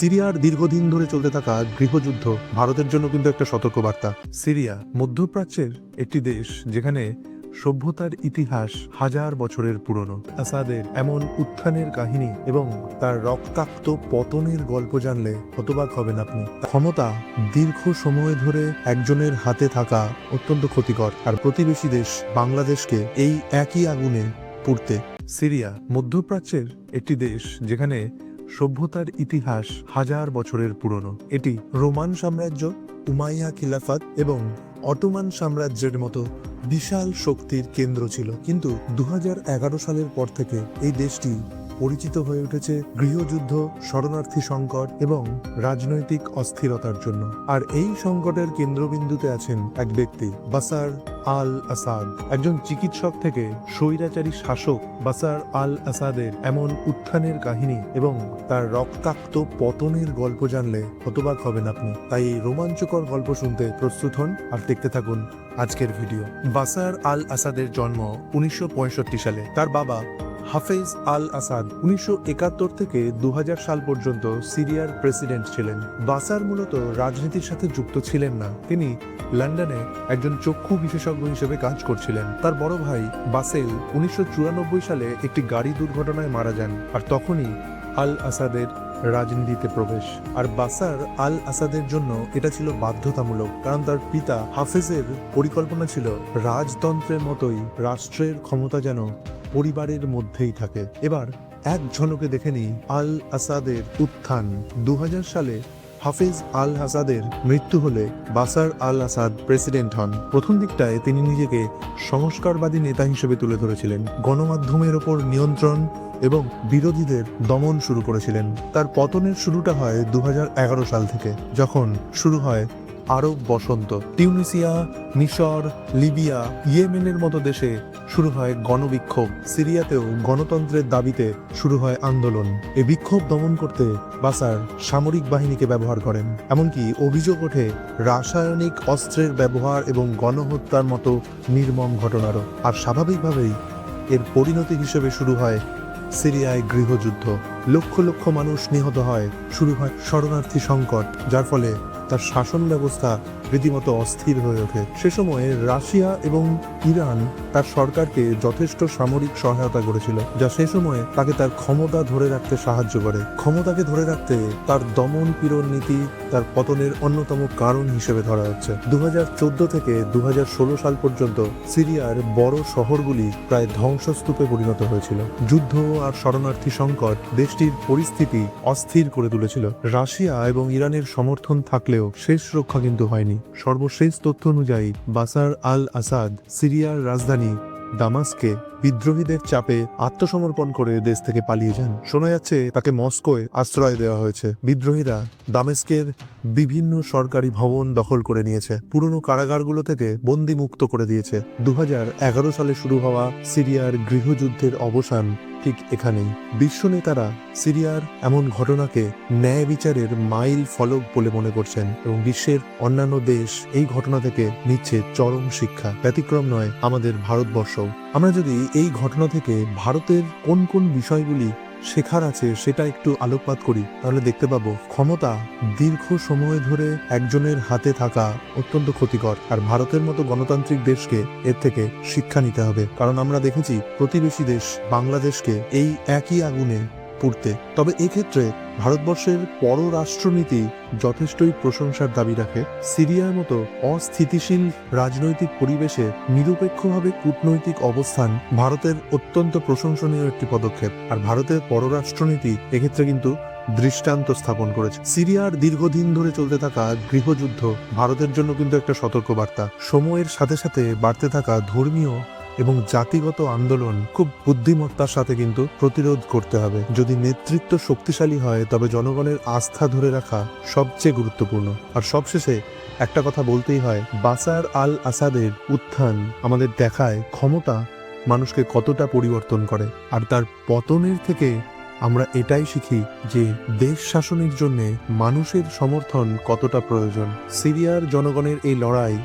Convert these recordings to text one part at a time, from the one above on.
সিরিয়ার দীর্ঘদিন ধরে চলতে থাকা গৃহযুদ্ধ ভারতের জন্য কিন্তু একটা সতর্কবার্তা। সিরিয়া, মধ্যপ্রাচ্যের একটি দেশ যেখানে সভ্যতার ইতিহাস হাজার বছরের পুরনো। আসাদের এমন উত্থানের কাহিনী এবং তার রক্তাক্ত পতনের গল্প জানলে হতবাক হবেন আপনি। ক্ষমতা দীর্ঘ সময় ধরে একজনের হাতে থাকা অত্যন্ত ক্ষতিকর আর প্রতিবেশী দেশ বাংলাদেশকে এই একই আগুনে পুড়তে। সিরিয়া, মধ্যপ্রাচ্যের একটি দেশ যেখানে সভ্যতার ইতিহাস হাজার বছরের পুরনো। এটি রোমান সাম্রাজ্য, উমাইয়া খিলাফাত এবং অটোমান সাম্রাজ্যের মতো বিশাল শক্তির কেন্দ্র ছিল। কিন্তু দু হাজার এগারো সালের পর থেকে এই দেশটি পরিচিত হয়ে উঠেছে গৃহযুদ্ধ, শরণার্থী সংকট এবং রাজনৈতিক অস্থিরতার জন্য। আর এই সংকটের কেন্দ্রবিন্দুতে আছেন এক ব্যক্তি, বাসার আল আসাদ একজন চিকিৎসক থেকে স্বৈরাচারী শাসক বাসার আল আসাদের এমন উত্থানের কাহিনী এবং তার রক্তাক্ত পতনের গল্প জানলে হতবাক হবেন আপনি। তাই এই রোমাঞ্চকর গল্প শুনতে প্রস্তুত হন আর দেখতে থাকুন আজকের ভিডিও। বাসার আল আসাদের জন্ম উনিশশো পঁয়ষট্টি সালে। তার বাবা হাফেজ আল আসাদ উনিশশো একাত্তর থেকে দু হাজার সাল পর্যন্ত সিরিয়ার প্রেসিডেন্ট ছিলেন। বাসার মূলত রাজনীতির সাথে যুক্ত ছিলেন না। তিনি লন্ডনে একজন চক্ষু বিশেষজ্ঞ হিসেবে কাজ করছিলেন। তার বড় ভাই বাসেল উনিশশো চুরানব্বই সালে একটি গাড়ি দুর্ঘটনায় মারা যান আর তখনই আল আসাদের রাজনীতিতে প্রবেশ। আর বাসার আল আসাদের জন্য এটা ছিল বাধ্যতামূলক, কারণ তার পিতা হাফেজের পরিকল্পনা ছিল, রাজতন্ত্রের মতোই রাষ্ট্রের ক্ষমতা যেন পরিবারের মধ্যেই থাকে। এবার এক ঝলকে দেখে নিই আল আসাদের উত্থান। দু হাজার সালে হাফিজ আল আসাদের মৃত্যু হলে বাসার আল আসাদ প্রেসিডেন্ট হন। প্রথম দিকটায় তিনি নিজেকে সংস্কারবাদী নেতা হিসেবে তুলে ধরেছিলেন। গণমাধ্যমের ওপর নিয়ন্ত্রণ এবং বিরোধীদের দমন শুরু করেছিলেন। তার পতনের শুরুটা হয় দু হাজার এগারো সাল থেকে, যখন শুরু হয় আরব বসন্ত। টিউনিসিয়া মিশর, লিবিয়া, ইয়েমেনের মতো দেশে শুরু হয় গণবিক্ষোভ। সিরিয়াতেও গণতন্ত্রের দাবিতে শুরু হয় আন্দোলন। এই বিক্ষোভ দমন করতে বাসার সামরিক বাহিনীকে ব্যবহার করেন। এমনকি অভিযোগ ওঠে, রাসায়নিক অস্ত্রের ব্যবহার এবং গণহত্যার মতো নির্মম ঘটনারও। আর স্বাভাবিকভাবেই এর পরিণতি হিসেবে শুরু হয় সিরিয়ায় গৃহযুদ্ধ। লক্ষ লক্ষ মানুষ নিহত হয়। শুরু হয় শরণার্থী সংকট, যার ফলে তার শাসন ব্যবস্থা রীতিমতো অস্থির হয়ে ওঠে। সে সময়ে রাশিয়া এবং ইরান তার সরকারকে যথেষ্ট সামরিক সহায়তা করেছিল, যা সে সময়ে তাকে তার ক্ষমতা ধরে রাখতে সাহায্য করে। ক্ষমতাকে ধরে রাখতে তার দমন পীড়ন নীতি তার পতনের অন্যতম কারণ হিসেবে ধরা হচ্ছে। দু হাজার চোদ্দ থেকে দু হাজার ষোলো সাল পর্যন্ত সিরিয়ার বড় শহরগুলি প্রায় ধ্বংসস্তূপে পরিণত হয়েছিল। যুদ্ধ আর শরণার্থী সংকট দেশটির পরিস্থিতি অস্থির করে তুলেছিল। রাশিয়া এবং ইরানের সমর্থন থাকলেও শেষ রক্ষা কিন্তু হয়নি। সর্বশেষ তথ্য অনুযায়ী, বাসার আল আসাদ সিরিয়ার রাজধানী দামাসকে বিদ্রোহীদের চাপে আত্মসমর্পণ করে দেশ থেকে পালিয়ে যান। শোনা যাচ্ছে, তাকে মস্কোয় আশ্রয় দেওয়া হয়েছে। বিদ্রোহীরা দামেস্কের বিভিন্ন সরকারি ভবন দখল করে নিয়েছে। পুরনো কারাগারগুলো থেকে বন্দি মুক্ত করে দিয়েছে। দু হাজার এগারো সালে শুরু হওয়া সিরিয়ার গৃহযুদ্ধের অবসান ঠিক এখানেই বিশ্ব নেতারা সিরিয়ার এমন ঘটনাকে ন্যায় বিচারের মাইল ফলক বলে মনে করছেন এবং বিশ্বের অন্যান্য দেশ এই ঘটনা থেকে নিচ্ছে চরম শিক্ষা। ব্যতিক্রম নয় আমাদের ভারতবর্ষ আমরা যদি এই ঘটনা থেকে ভারতের কোন কোন বিষয়গুলি শেখার আছে, সেটা একটু আলোকপাত করি। তাহলে দেখতে পাবো, ক্ষমতা দীর্ঘ সময় ধরে একজনের হাতে থাকা অত্যন্ত ক্ষতিকর। আর ভারতের মতো গণতান্ত্রিক দেশকে এর থেকে শিক্ষা নিতে হবে। কারণ আমরা দেখেছি, প্রতিবেশী দেশ বাংলাদেশকে এই একই আগুনে পুড়তে। তবে এক্ষেত্রে ভারতবর্ষের পররাষ্ট্রনীতি যথেষ্টই প্রশংসার দাবি রাখে। সিরিয়ার মতো অস্থিতিশীল রাজনৈতিক পরিবেশে নিরপেক্ষভাবে কূটনৈতিক অবস্থান ভারতের অত্যন্ত প্রশংসনীয় একটি পদক্ষেপ। আর ভারতের পররাষ্ট্রনীতি এক্ষেত্রে কিন্তু দৃষ্টান্ত স্থাপন করেছে। সিরিয়ার দীর্ঘদিন ধরে চলতে থাকা গৃহযুদ্ধ ভারতের জন্য কিন্তু একটা সতর্কবার্তা। সময়ের সাথে সাথে বাড়তে থাকা ধর্মীয় এবং জাতিগত আন্দোলন খুব বুদ্ধিমত্তার সাথে কিন্তু প্রতিরোধ করতে হবে। যদি নেতৃত্ব শক্তিশালী হয়, তবে জনগণের আস্থা ধরে রাখা সবচেয়ে গুরুত্বপূর্ণ। আর সবশেষে একটা কথা বলতেই হয়, বাসার আল আসাদের উত্থান আমাদের দেখায় ক্ষমতা মানুষকে কতটা পরিবর্তন করে। আর তার পতনের থেকে আমরা এটাই শিখি যে দেশ শাসনের জন্য মানুষের সমর্থন কতটা প্রয়োজন। সিরিয়ার জনগণের এই লড়াই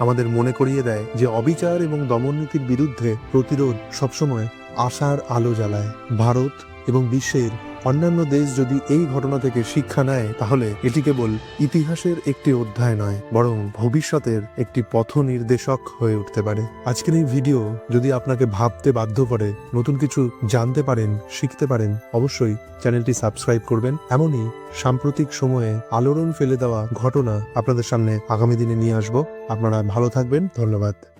আমাদের মনে করিয়ে দেয় যে অবিচার এবং দমননীতির বিরুদ্ধে প্রতিরোধ সবসময় আশার আলো জ্বালায়। ভারত এবং বিশ্বের অন্যান্য দেশ যদি এই ঘটনা থেকে শিক্ষা নেয়, তাহলে এটি কেবল ইতিহাসের একটি অধ্যায় নয়, বরং ভবিষ্যতের একটি পথ নির্দেশক হয়ে উঠতে পারে। আজকের এই ভিডিও যদি আপনাকে ভাবতে বাধ্য করে, নতুন কিছু জানতে পারেন, শিখতে পারেন, অবশ্যই চ্যানেলটি সাবস্ক্রাইব করবেন। এমনই সাম্প্রতিক সময়ে আলোড়ন ফেলে দেওয়া ঘটনা আপনাদের সামনে আগামী দিনে নিয়ে আসব। আপনারা ভালো থাকবেন। ধন্যবাদ।